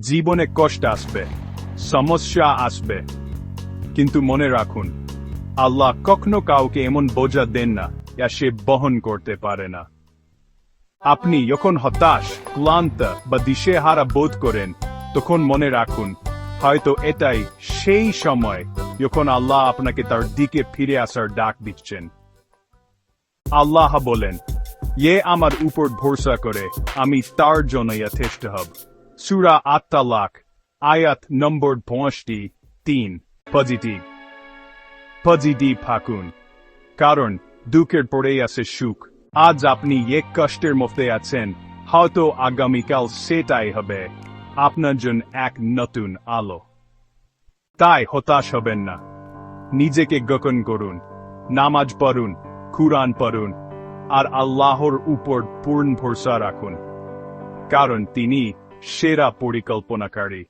জীবনে কষ্ট আসবে, সমস্যা আসবে। কিন্তু মনে রাখুন, আল্লাহ কখনো কাউকে এমন বোঝা দেন না, যা সে বহন করতে পারে না। আপনি যখন হতাশ, ক্লান্ত বা দিশেহারা বোধ করেন, তখন মনে রাখুন, হয়তো এটাই সেই সময় যখন আল্লাহ আপনাকে তার দিকে ফিরে আসার ডাক দিচ্ছেন। আল্লাহ বলেন ইয়ে আমার উপর ভরসা করে, আমি তার জন্য যথেষ্ট হব। সুরা আত্মালাক আয়াত নম্বর পঁয়ষট্টি, তিন পজিটিভ পজিটিভ থাকুন। কারণ, দুঃখের পরেই আছে সুখ। আজ আপনি এক কষ্টের মধ্যে আছেন, হয়তো আগামীকাল সেটাই হবে। আপনার জন্য এক নতুন আলো। তাই হতাশ হবেন না। নিজেকে গোপন করুন। নামাজ পড়ুন, কুরআন পড়ুন, আর আল্লাহর উপর পূর্ণ ভরসা রাখুন। কারণ তিনি সেরা পরিকল্পনাকারী।